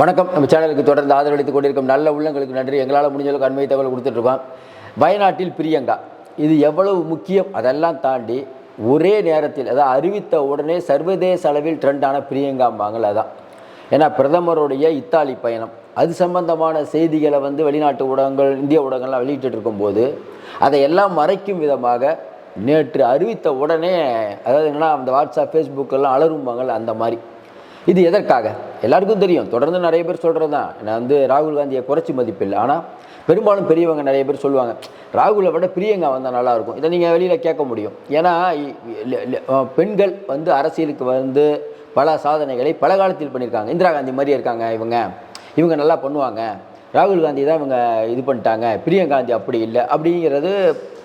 வணக்கம். நம்ம சேனலுக்கு தொடர்ந்து ஆதரவளித்துக் கொண்டிருக்கும் நல்ல உள்ளங்களுக்கு நன்றி. எங்களால் முடிஞ்ச அளவுக்கு அண்மை தகவல் கொடுத்துட்ருக்கோம். வயநாட்டில் பிரியங்கா. இது எவ்வளவு முக்கியம்? அதெல்லாம் தாண்டி ஒரே நேரத்தில் அதாவது அறிவித்த உடனே சர்வதேச அளவில் ட்ரெண்டான பிரியங்காம்பாங்கள் அதான். ஏன்னா பிரதமருடைய இத்தாலி பயணம் அது சம்பந்தமான செய்திகளை வந்து வெளிநாட்டு ஊடகங்கள் இந்திய ஊடகங்கள்லாம் வெளியிட்டு இருக்கும்போது அதை எல்லாம் மறைக்கும் விதமாக நேற்று அறிவித்த உடனே அதாவது என்னென்னா அந்த வாட்ஸ்அப் ஃபேஸ்புக்கெல்லாம் அலரும்பாங்கள் அந்த மாதிரி. இது எதற்காக? எல்லாருக்கும் தெரியும். தொடர்ந்து நிறைய பேர் சொல்கிறது தான் நான் வந்து ராகுல் காந்தியை குறைச்சி மதிப்பில்லை. ஆனால் பெரும்பாலும் பெரியவங்க நிறைய பேர் சொல்லுவாங்க ராகுலை விட பிரியங்கா வந்தால் நல்லாயிருக்கும் இதை நீங்கள் வெளியில் கேட்க முடியும். ஏன்னா பெண்கள் வந்து அரசியலுக்கு வந்து பல சாதனைகளை பல காலத்தில் பண்ணியிருக்காங்க. இந்திரா காந்தி மாதிரி இருக்காங்க இவங்க. இவங்க நல்லா பண்ணுவாங்க. ராகுல் காந்தி தான் இவங்க இது பண்ணிட்டாங்க. பிரியங்காந்தி அப்படி இல்லை அப்படிங்கிறது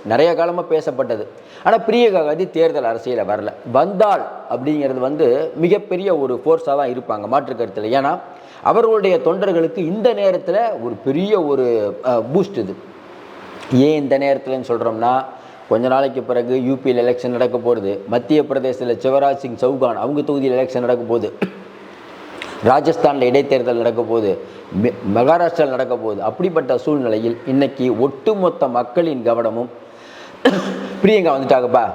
நிறைய காலமாக பேசப்பட்டது. ஆனால் பிரியங்கா காந்தி தேர்தல் அரசியலில் வரல. வந்தால் அப்படிங்கிறது வந்து மிகப்பெரிய ஒரு ஃபோர்ஸாக தான் இருப்பாங்க மாற்று கருத்தில். ஏன்னா அவர்களுடைய தொண்டர்களுக்கு இந்த நேரத்தில் ஒரு பெரிய ஒரு பூஸ்ட் இது. ஏன் இந்த நேரத்தில்னு சொல்கிறோம்னா கொஞ்ச நாளைக்கு பிறகு யூபியில் எலெக்ஷன் நடக்க போகிறது மத்திய பிரதேசத்தில் சிவராஜ் சிங் சௌகான் அவங்க தொகுதியில் எலெக்ஷன் நடக்க போகுது. ராஜஸ்தானில் இடைத்தேர்தல் நடக்க போகுது. மெ- மகாராஷ்டிராவில் நடக்க போகுது. அப்படிப்பட்ட சூழ்நிலையில் இன்றைக்கி ஒட்டுமொத்த மக்களின் கவனமும் பிரியங்கா வந்துட்டாங்கப்பா.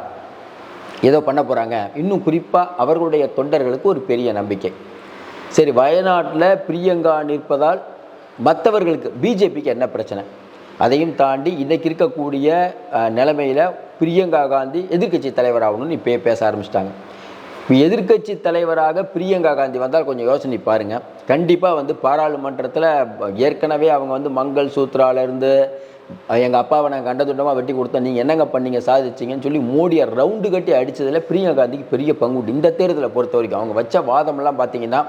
ஏதோ பண்ண போகிறாங்க இன்னும் குறிப்பாக அவர்களுடைய தொண்டர்களுக்கு ஒரு பெரிய நம்பிக்கை. சரி வயநாட்டில் பிரியங்கா நிற்பதால் மற்றவர்களுக்கு பிஜேபிக்கு என்ன பிரச்சனை? அதையும் தாண்டி இன்றைக்கி இருக்கக்கூடிய நிலைமையில் பிரியங்கா காந்தி எதிர்க்கட்சி தலைவராகணும்னு இப்போயே பேச ஆரம்பிச்சிட்டாங்க. இப்போ எதிர்க்கட்சி தலைவராக பிரியங்கா காந்தி வந்தால் கொஞ்சம் யோசனை பாருங்கள் கண்டிப்பாக வந்து பாராளுமன்றத்தில் ஏற்கனவே அவங்க வந்து மங்கள் சூத்ராலேருந்து எங்கள் அப்பாவை நான் கண்டதுண்டமாக வெட்டி கொடுத்தேன் நீங்கள் என்னங்க பண்ணீங்க சாதிச்சிங்கன்னு சொல்லி மோடியை ரவுண்டு கட்டி அடித்ததில் பிரியங்கா காந்திக்கு பெரிய பங்கு உண்டு. இந்த தேர்தலை பொறுத்த வரைக்கும் அவங்க வச்ச வாதமெல்லாம் பார்த்தீங்கன்னா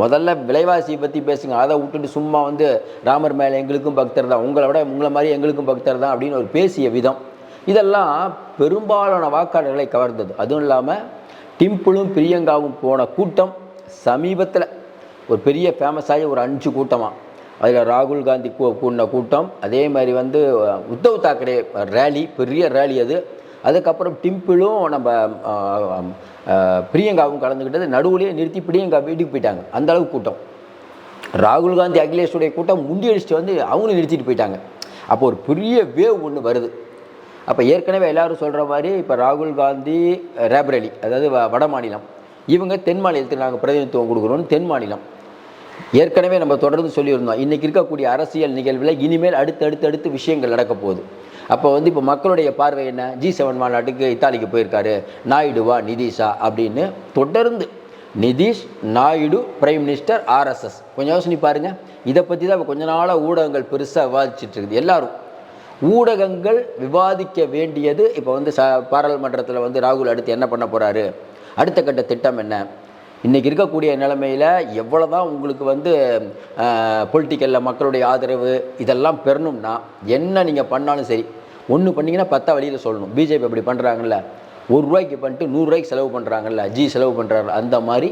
முதல்ல விலைவாசியை பற்றி பேசுங்க. அதை விட்டுட்டு சும்மா வந்து ராமர் மேலே எங்களுக்கும் பக்தர் தான் உங்களை விட உங்களை மாதிரி எங்களுக்கும் பக்தர் தான் அப்படின்னு ஒரு பேசிய விதம். இதெல்லாம் பெரும்பாலான வாக்காளர்களை கவர்ந்தது. அதுவும் இல்லாமல் டிம்பிளும் பிரியங்காவும் போன கூட்டம் சமீபத்தில் ஒரு பெரிய ஃபேமஸாகி ஒரு அஞ்சு கூட்டமாக அதில் ராகுல் காந்தி கூ கூடின கூட்டம் அதே மாதிரி வந்து உத்தவ் தாக்கரே ரேலி பெரிய ரேலி அது. அதுக்கப்புறம் டிம்பிளும் நம்ம பிரியங்காவும் கலந்துக்கிட்டது நடுவுலேயே நிறுத்தி பிரியங்கா வீட்டுக்கு போயிட்டாங்க. அந்தளவு கூட்டம். ராகுல் காந்தி அகிலேஷுடைய கூட்டம் முண்டியடிச்சுட்டு வந்து அவங்களும் நிறுத்திட்டு போயிட்டாங்க. அப்போ ஒரு பெரிய வேவ் ஒன்று வருது. அப்போ ஏற்கனவே எல்லாரும் சொல்கிற மாதிரி இப்போ ராகுல் காந்தி ரேபரேலி அதாவது வ- வட மாநிலம். இவங்க தென் மாநிலத்துக்கு நாங்கள் பிரதிநிதித்துவம் கொடுக்குறோன்னு தென் மாநிலம். ஏற்கனவே நம்ம தொடர்ந்து சொல்லியிருந்தோம். இன்றைக்கி இருக்கக்கூடிய அரசியல் நிகழ்வில் இனிமேல் அடுத்து அடுத்து அடுத்து விஷயங்கள் நடக்க போகுது. அப்போ வந்து இப்போ மக்களுடைய பார்வை என்ன? ஜி செவன் மாநாட்டுக்கு இத்தாலிக்கு போயிருக்காரு. நாயுடுவா நிதிஷா அப்படின்னு தொடர்ந்து Nitish Naidu prime minister RSS கொஞ்சம் யோசனை பாருங்கள் இதை பற்றி தான் இப்ப கொஞ்ச நாளாக ஊடகங்கள் பெருசாக விவாதிச்சுட்டு இருக்குது. எல்லாரும் ஊடகங்கள் விவாதிக்க வேண்டியது இப்போ வந்து ச பாராளுமன்றத்தில் வந்து ராகுல் அடுத்து என்ன பண்ண போகிறாரு அடுத்த கட்ட திட்டம் என்ன? இன்றைக்கி இருக்கக்கூடிய நிலைமையில் எவ்வளோ தான் உங்களுக்கு வந்து பொலிட்டிக்கலில் மக்களுடைய ஆதரவு இதெல்லாம் பெறணும்னா என்ன நீங்கள் பண்ணாலும் சரி ஒன்று பண்ணிங்கன்னா பத்தா வழியில் சொல்லணும். பிஜேபி அப்படி பண்ணுறாங்கல்ல ஒரு ரூபாய்க்கு பண்ணிட்டு நூறுரூவாய்க்கு செலவு பண்ணுறாங்கல்ல ஜி செலவு பண்ணுறாங்க அந்த மாதிரி.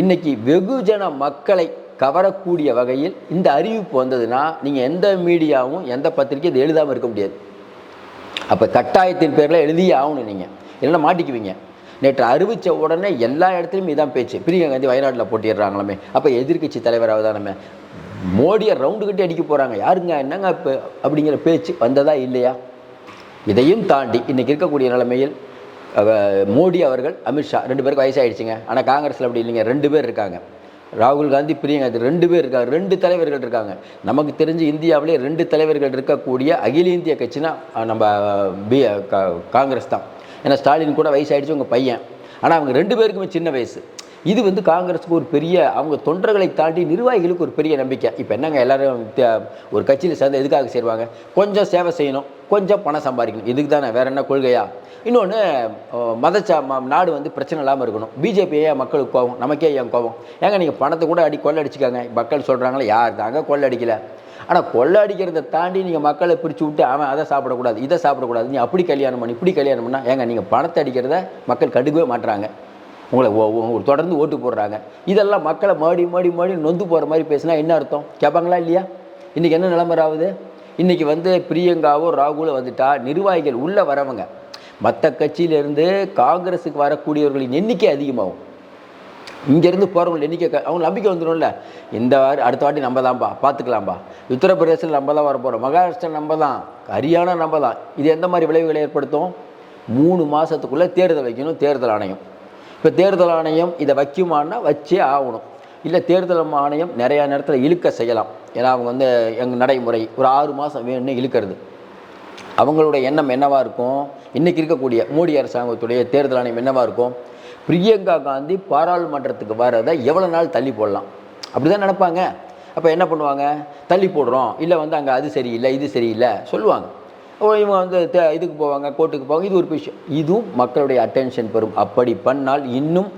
இன்றைக்கி வெகுஜன மக்களை கவரக்கூடிய வகையில் இந்த அறிவிப்பு வந்ததுன்னா நீங்கள் எந்த மீடியாவும் எந்த பத்திரிக்கையும் இது எழுதாமல் இருக்க முடியாது. அப்போ கட்டாயத்தின் பேரில் எழுதியே ஆகணும் நீங்கள் இல்லைன்னா மாட்டிக்குவீங்க. நேற்று அறிவித்த உடனே எல்லா இடத்துலையும் இதான் பேச்சு. பிரியங்கா காந்தி வயநாட்டில் போட்டிடுறாங்களாமே அப்போ எதிர்க்கட்சி தலைவராக தானே மோடியை ரவுண்டு கட்டி அடிக்க போகிறாங்க யாருங்க? என்னங்க இப்போ அப்படிங்கிற பேச்சு வந்ததா இல்லையா? இதையும் தாண்டி இன்றைக்கி இருக்கக்கூடிய நிலைமையில் மோடி அவர்கள் அமித்ஷா ரெண்டு பேருக்கு வயசாயிடுச்சுங்க. ஆனால் காங்கிரஸில் அப்படி இல்லைங்க. ரெண்டு பேர் இருக்காங்க. ராகுல் காந்தி பிரியங்கா காந்தி ரெண்டு பேர் இருக்காங்க. ரெண்டு தலைவர்கள் இருக்காங்க. நமக்கு தெரிஞ்சு இந்தியாவிலே ரெண்டு தலைவர்கள் இருக்கக்கூடிய அகில இந்திய கட்சினா நம்ம பி காங்கிரஸ் தான். ஏன்னா ஸ்டாலின் கூட வயசாயிடுச்சு உங்கள் பையன். ஆனால் அவங்க ரெண்டு பேருக்குமே சின்ன வயசு. இது வந்து காங்கிரஸுக்கு ஒரு பெரிய அவங்க தொண்டர்களை தாண்டி நிர்வாகிகளுக்கு ஒரு பெரிய நம்பிக்கை. இப்போ என்னங்க எல்லாரும் ஒரு கட்சியில் சேர்ந்து எதுக்காக சேருவாங்க? கொஞ்சம் சேவை செய்யணும் கொஞ்சம் பணம் சம்பாதிக்கணும். இதுக்கு தானே வேற என்ன கொள்கையா? இன்னொன்று மதச்சா ம- நாடு வந்து பிரச்சனை இல்லாமல் இருக்கணும். பிஜேபியே மக்களுக்கு கோவம் நமக்கே ஏன் கோவம் ஏங்க நீங்கள் பணத்தை கூட அடி கொள்ளடிச்சிக்காங்க மக்கள் சொல்கிறாங்களே யார் தாங்க கொள்ளடிக்கலை ஆனால் கொள்ளை அடிக்கிறதை தாண்டி நீங்கள் மக்களை பிரித்து விட்டு அவன் அதை சாப்பிடக்கூடாது இதை சாப்பிடக்கூடாது நீ அப்படி கல்யாணம் பண்ணி இப்படி கல்யாணம் பண்ணால் ஏங்க நீங்கள் பணத்தை அடிக்கிறத மக்கள் கண்டுக்கவே மாட்டுறாங்க உங்களை தொடர்ந்து ஓட்டு போடுறாங்க. இதெல்லாம் மக்களை மாடி மாடி மாடி நொந்து போகிற மாதிரி பேசினா என்ன அர்த்தம்? கேட்பாங்களா இல்லையா? இன்றைக்கி என்ன நிலைமை ஆகுது இன்றைக்கி வந்து பிரியங்காவோ ராகுலோ வந்துட்டா நிர்வாகிகள் உள்ளே வரவங்க. மற்ற கட்சியிலேருந்து காங்கிரஸுக்கு வரக்கூடியவர்களின் எண்ணிக்கை அதிகமாகும். இங்கேருந்து போகிறவங்கள எண்ணிக்கை அவங்க நம்பிக்கை வந்துடும்ல இந்த வாரி அடுத்த வாட்டி நம்ம தான்ப்பா பார்த்துக்கலாம்ப்பா உத்தரப்பிரதேசில் நம்ம தான் வர போகிறோம் மகாராஷ்டிரா நம்ம தான் ஹரியானா நம்ம தான் இது எந்த மாதிரி விளைவுகளை ஏற்படுத்தும்? மூணு மாதத்துக்குள்ளே தேர்தல் வைக்கணும் தேர்தல் ஆணையம். இப்போ தேர்தல் ஆணையம் இதை வைக்குமான்னா வச்சே ஆகணும். இல்லை தேர்தல் ஆணையம் நிறையா நேரத்தில் இழுக்க செய்யலாம். ஏன்னா அவங்க வந்து எங்கள் நடைமுறை ஒரு ஆறு மாதம் வேணும்னு இழுக்கிறது. அவங்களுடைய எண்ணம் என்னவாக இருக்கும்? இன்றைக்கி இருக்கக்கூடிய மோடி அரசாங்கத்துடைய தேர்தல் ஆணையம் என்னவாக இருக்கும்? பிரியங்கா காந்தி பாராளுமன்றத்துக்கு வரதை எவ்வளோ நாள் தள்ளி போடலாம்? அப்படி தான் நினைப்பாங்க. அப்போ என்ன பண்ணுவாங்க? தள்ளி போடுறோம். இல்லை வந்து அங்கே அது சரியில்லை இது சரியில்லை சொல்லுவாங்க. இவங்க வந்து இதுக்கு போவாங்க கோர்ட்டுக்கு போவாங்க. இது ஒரு விஷயம். இதுவும் மக்களுடைய அட்டென்ஷன் பெறும். அப்படி பண்ணால் இன்னும்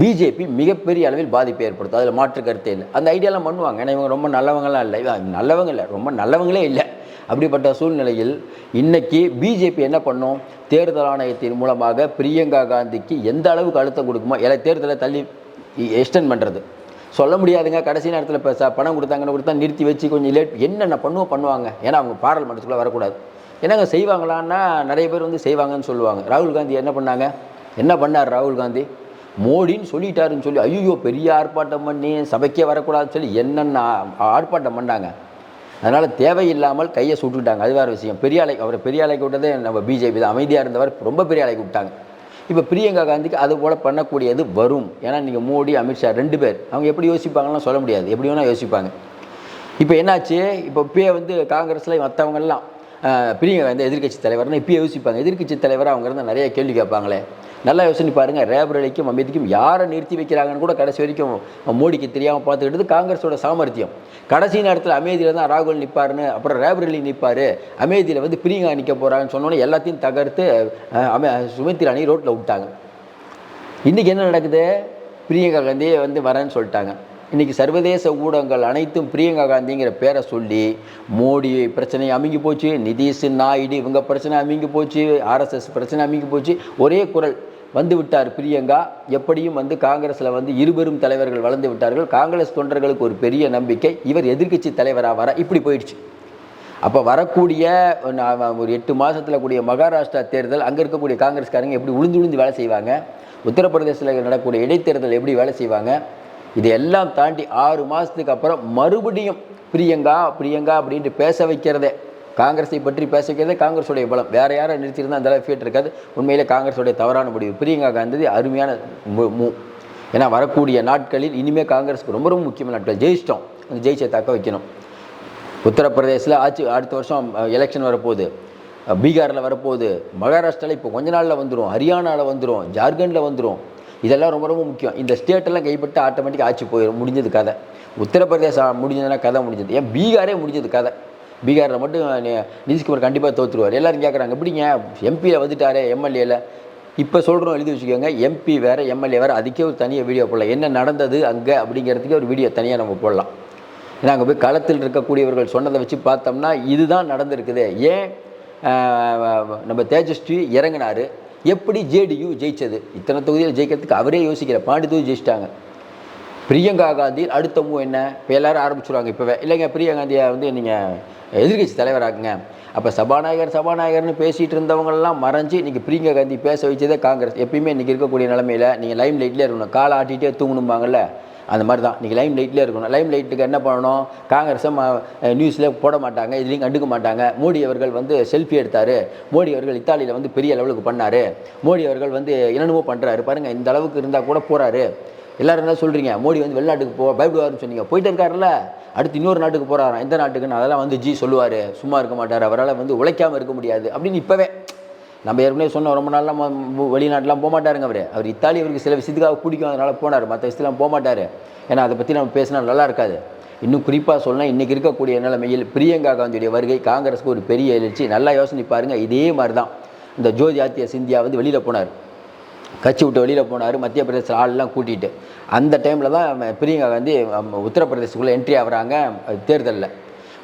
பிஜேபி மிகப்பெரிய அளவில் பாதிப்பை ஏற்படுத்தும். அதில் மாற்று கருத்தே இல்லை. அந்த ஐடியாலாம் பண்ணுவாங்க. ஏன்னா இவங்க ரொம்ப நல்லவங்களாம் இல்லை. இவன் நல்லவங்க இல்லை. ரொம்ப நல்லவங்களே இல்லை. அப்படிப்பட்ட சூழ்நிலையில் இன்னைக்கு பிஜேபி என்ன பண்ணும்? தேர்தல் ஆணையத்தின் மூலமாக பிரியங்கா காந்திக்கு எந்த அளவுக்கு அழுத்தம் கொடுக்குமோ எல்லாம் தேர்தலை தள்ளி எக்ஸ்டெண்ட் பண்ணுறது சொல்ல முடியாதுங்க. கடைசி நேரத்தில் இப்போ பணம் கொடுத்தாங்கன்னு கொடுத்தா நிறுத்தி வச்சு கொஞ்சம் லேட் என்னென்ன பண்ணுவோம் பண்ணுவாங்க. ஏன்னா அவங்க பாராளுமன்றத்துக்குள்ளே வரக்கூடாது. என்னங்க செய்வாங்களான்னா நிறைய பேர் வந்து செய்வாங்கன்னு சொல்லுவாங்க. ராகுல் காந்தி என்ன பண்ணாங்க? என்ன பண்ணார் ராகுல் காந்தி? மோடின்னு சொல்லிட்டாருன்னு சொல்லி ஐயோ பெரிய ஆர்ப்பாட்டம் பண்ணி சபைக்கே வரக்கூடாதுன்னு சொல்லி என்னென்ன ஆர்ப்பாட்டம் பண்ணாங்க? அதனால் தேவையில்லாமல் கையை சுட்டுக்கிட்டாங்க அது வேறு விஷயம். பெரிய அலை அவரை பெரிய அலை விட்டதே நம்ம பிஜேபி தான். அமைதியாக இருந்தவர் ரொம்ப பெரிய அலை விட்டாங்க. இப்போ பிரியங்கா காந்திக்கு அது போல் பண்ணக்கூடியது வரும். ஏன்னா நீங்கள் மோடி அமித்ஷா ரெண்டு பேர். அவங்க எப்படி யோசிப்பாங்கலாம் சொல்ல முடியாது. எப்படி வேணால் யோசிப்பாங்க. இப்போ என்னாச்சு? இப்போ இப்பயே வந்து காங்கிரஸில் மற்றவங்கெல்லாம் பிரியங்கா காந்தி எதிர்க்கட்சி தலைவர்னு இப்பயே யோசிப்பாங்க. எதிர்க்கட்சி தலைவர் அவங்க இருந்தால் நிறைய கேள்வி கேட்பாங்களே. நல்லா யோசனை பாருங்க. ரேபரேலிக்கும் அமைதிக்கும் யாரை நிறுத்தி வைக்கிறாங்கன்னு கூட கடைசி வரைக்கும் மோடிக்கு தெரியாமல் பார்த்துக்கிட்டது காங்கிரஸோட சாமர்த்தியம். கடைசி நேரத்தில் அமேதியில் தான் ராகுல் நிற்பாருன்னு அப்புறம் ரேபரேலி நிற்பார் அமேதியில் வந்து பிரியங்கா நிற்க போகிறாங்கன்னு சொன்னோன்னே எல்லாத்தையும் தகர்த்து அமை அமே சுமித்ரா அணி ரோட்டில் விட்டாங்க. இன்றைக்கி என்ன நடக்குது? பிரியங்கா காந்தியே வந்து வரேன்னு சொல்லிட்டாங்க. இன்றைக்கி சர்வதேச ஊடகங்கள் அனைத்தும் பிரியங்கா காந்திங்கிற பேரை சொல்லி மோடி பிரச்சனை அமுங்கி போச்சு நிதிஷ் நாயுடு இவங்க பிரச்சனை அமுங்கி போச்சு ஆர்எஸ்எஸ் பிரச்சனை அமுங்கி போச்சு ஒரே குரல். வந்துவிட்டார் பிரியங்கா. எப்படியும் வந்து காங்கிரஸில் வந்து இருபெரும் தலைவர்கள் வளர்ந்து விட்டார்கள். காங்கிரஸ் தொண்டர்களுக்கு ஒரு பெரிய நம்பிக்கை. இவர் எதிர்க்கட்சி தலைவராக வர இப்படி போயிடுச்சு. அப்போ வரக்கூடிய நான் ஒரு எட்டு மாதத்தில் கூடிய மகாராஷ்டிரா தேர்தல் அங்கே இருக்கக்கூடிய காங்கிரஸ்காரங்க எப்படி உளுந்து உளுந்து வேலை செய்வாங்க? உத்தரப்பிரதேசத்தில் நடக்கக்கூடிய இடைத்தேர்தல் எப்படி வேலை செய்வாங்க? இதையெல்லாம் தாண்டி ஆறு மாதத்துக்கு அப்புறம் மறுபடியும் பிரியங்கா பிரியங்கா அப்படின்ட்டு பேச வைக்கிறதே. காங்கிரஸை பற்றி பேச காங்கிரஸுடைய பலம். வேறு யாரை நிறுத்தியிருந்தால் அந்த ஃபீட் இருக்காது. உண்மையிலே காங்கிரஸுடைய தவறான முடிவு. பிரியங்கா காந்தி அருமையான மு- மூ ஏன்னா வரக்கூடிய நாட்களில் இனிமேல் காங்கிரஸுக்கு ரொம்ப ரொம்ப முக்கியமான நாட்கள். ஜெயிச்சிட்டோம். அந்த ஜெயிச்சை தக்க வைக்கணும். உத்தரப்பிரதேசில் ஆட்சி அடுத்த வருஷம் எலெக்ஷன் வரப்போகுது. பீகாரில் வரப்போகுது. மகாராஷ்டிராவில் இப்போ கொஞ்ச நாளில் வந்துடும் ஹரியானாவில் வந்துடும் ஜார்க்கண்டில் வந்துடும் இதெல்லாம் ரொம்ப ரொம்ப முக்கியம். இந்த ஸ்டேட்டெல்லாம் கைப்பட்டு ஆட்டோமேட்டிக் ஆட்சி போயிடும் முடிஞ்சது கதை. உத்தரப்பிரதேசம் முடிஞ்சதுன்னா கதை முடிஞ்சது. ஏன் பீகாரே முடிஞ்சது கதை. பீகாரில் மட்டும் நிதிஷ்குமார் கண்டிப்பாக தோற்றுருவார் எல்லோரும் கேட்குறாங்க எப்படிங்க? எம்பியில் வந்துட்டாரே எம்எல்ஏல இப்போ சொல்கிறோம் எழுதி வச்சுக்கோங்க எம்பி வேறு எம்எல்ஏ வேறு அதுக்கே ஒரு தனியாக வீடியோ போடலாம். என்ன நடந்தது அங்கே அப்படிங்கிறதுக்கே ஒரு வீடியோ தனியாக நம்ம போடலாம். ஏன்னா அங்கே போய் களத்தில் இருக்கக்கூடியவர்கள் சொன்னதை வச்சு பார்த்தோம்னா இதுதான் நடந்திருக்குது. ஏன்? நம்ம தேஜஸ்வி இறங்கினார். எப்படி ஜேடியு ஜெயிச்சது? இத்தனை தொகுதியில் ஜெயிக்கிறதுக்கு அவரே யோசிக்கிற பாண்டி தொகுதி ஜெயிச்சிட்டாங்க. பிரியங்கா காந்தி அடுத்த மூவ் என்ன? இப்போ எல்லோரும் ஆரம்பிச்சுருவாங்க இப்போவே. இல்லைங்க பிரியங்கா காந்தியை வந்து நீங்கள் எதிர்க்கட்சி தலைவராக்குங்க. அப்போ சபாநாயகர் சபாநாயகர்னு பேசிகிட்டு இருந்தவங்கெல்லாம் மறைஞ்சு இன்றைக்கி பிரியங்கா காந்தி பேச வச்சதே காங்கிரஸ். எப்பயுமே இன்றைக்கி இருக்கக்கூடிய நிலமையில நீங்கள் லைம் லைட்லேயே இருக்கணும். காலை ஆட்டிகிட்டே தூங்கணும்பாங்கல்ல? அந்த மாதிரி தான் நீங்கள் லைம் லைட்லேயே இருக்கணும். லைம் லைட்டுக்கு என்ன பண்ணணும்? காங்கிரஸை நியூஸில் போட மாட்டாங்க. இதுலேயும் கண்டுக்க மாட்டாங்க. மோடி அவர்கள் வந்து செல்ஃபி எடுத்தார். மோடி அவர்கள் இத்தாலியில் வந்து பெரிய லெவலுக்கு பண்ணார். மோடி அவர்கள் வந்து என்னென்னமோ பண்ணுறாரு பாருங்கள் இந்த அளவுக்கு இருந்தால் கூட போகிறாரு எல்லோரும் என்ன சொல்கிறீங்க மோடி வந்து வெளிநாட்டுக்கு போ பயப்படுவாருன்னு சொன்னீங்க. போயிட்டு இருக்காருல்ல? அடுத்து இன்னொரு நாட்டுக்கு போகிறாராம் எந்த நாட்டுக்குன்னு? அதெல்லாம் வந்து ஜி சொல்லுவார். சும்மா இருக்க மாட்டார். அவரால் வந்து உழைக்காமல் இருக்க முடியாது. அப்படின்னு இப்போவே. நம்ம ஏற்கனவே சொன்னோம். ரொம்ப நாள்லாம் வெளிநாட்டெலாம் போக மாட்டாருங்க அவர். அவர் இத்தாலி அவருக்கு சில விஷயத்துக்காக பிடிக்கும் அதனால் போனார். மற்ற விஷயத்துலாம் போக மாட்டார். ஏன்னா அதை பற்றி நம்ம பேசினா நல்லா இருக்காது. இன்னும் குறிப்பாக சொல்லலாம் இன்றைக்கி இருக்கக்கூடிய நிலைமையில் பிரியங்கா காந்தியுடைய வருகை காங்கிரஸுக்கு ஒரு பெரிய எழுச்சி. நல்லா யோசனை பாருங்கள் இதே மாதிரி தான் இந்த ஜோதி ஆத்திய சிந்தியா வந்து வெளியில் போனார். கட்சி விட்டு வெளியில் போனார் மத்திய பிரதேச ஆள்லாம் கூட்டிகிட்டு அந்த டைமில் தான் பிரியங்கா காந்தி நம்ம உத்தரப்பிரதேசத்துக்குள்ளே என்ட்ரி ஆகுறாங்க தேர்தலில்.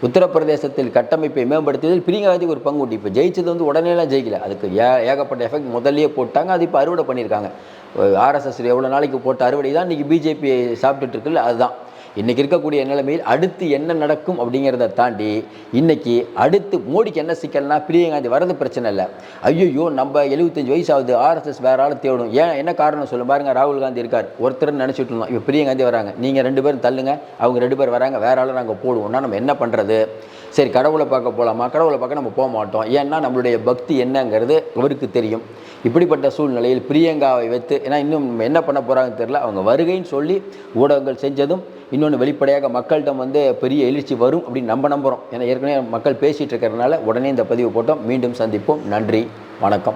உத்தரப்பிரதேசத்தில் கட்டமைப்பை மேம்படுத்தியதில் பிரியங்கா ஒரு பங்கு உண்டு. இப்போ ஜெயிச்சது வந்து உடனேலாம் ஜெயிக்கல. அதுக்கு ஏ ஏகப்பட்ட எஃபெக்ட் முதல்லயே போட்டாங்க அது இப்போ அறுவடை பண்ணியிருக்காங்க. ஆர்எஸ்எஸ் எவ்வளோ நாளைக்கு போட்ட அறுவடை தான் இன்றைக்கி பிஜேபி சாப்பிட்டுட்டு இருக்குல்ல அதுதான். இன்றைக்கி இருக்கக்கூடிய நிலைமையில் அடுத்து என்ன நடக்கும் அப்படிங்கிறத தாண்டி இன்றைக்கி அடுத்து மோடிக்கு என்ன சிக்கல்னா பிரியங்காந்தி வரது பிரச்சனை இல்லை. ஐயோ நம்ம எழுபத்தஞ்சு வயசு ஆகுது ஆர்எஸ்எஸ் வேற ஆள் தேடும் ஏன் என்ன காரணம் சொல்லும் பாருங்க ராகுல் காந்தி இருக்கார். ஒருத்தர் நினச்சிட்டு இருந்தோம். இப்போ பிரியங்காந்தி வராங்க. நீங்கள் ரெண்டு பேரும் தள்ளுங்க. அவங்க ரெண்டு பேர் வராங்க. வேற ஆளும் நாங்கள் போடுவோம்னா நம்ம என்ன பண்ணுறது சரி கடவுளை பார்க்க போகலாமா கடவுளை பார்க்க நம்ம போக மாட்டோம். ஏன்னா நம்மளுடைய பக்தி என்னங்கிறது அவருக்கு தெரியும். இப்படிப்பட்ட சூழ்நிலையில் பிரியங்காவை வைத்து ஏன்னா இன்னும் என்ன பண்ண போகிறாங்கன்னு தெரியல. அவங்க வருகைன்னு சொல்லி ஊடகங்கள் செஞ்சதும் இன்னொன்று வெளிப்படையாக மக்கள்கிட்ட வந்து பெரிய எழுச்சி வரும் அப்படின்னு நம்ம நம்புகிறோம் ஏன்னா ஏற்கனவே மக்கள் பேசிகிட்டு இருக்கிறதுனால உடனே இந்த பதிவு போட்டோம். மீண்டும் சந்திப்போம். நன்றி. வணக்கம்.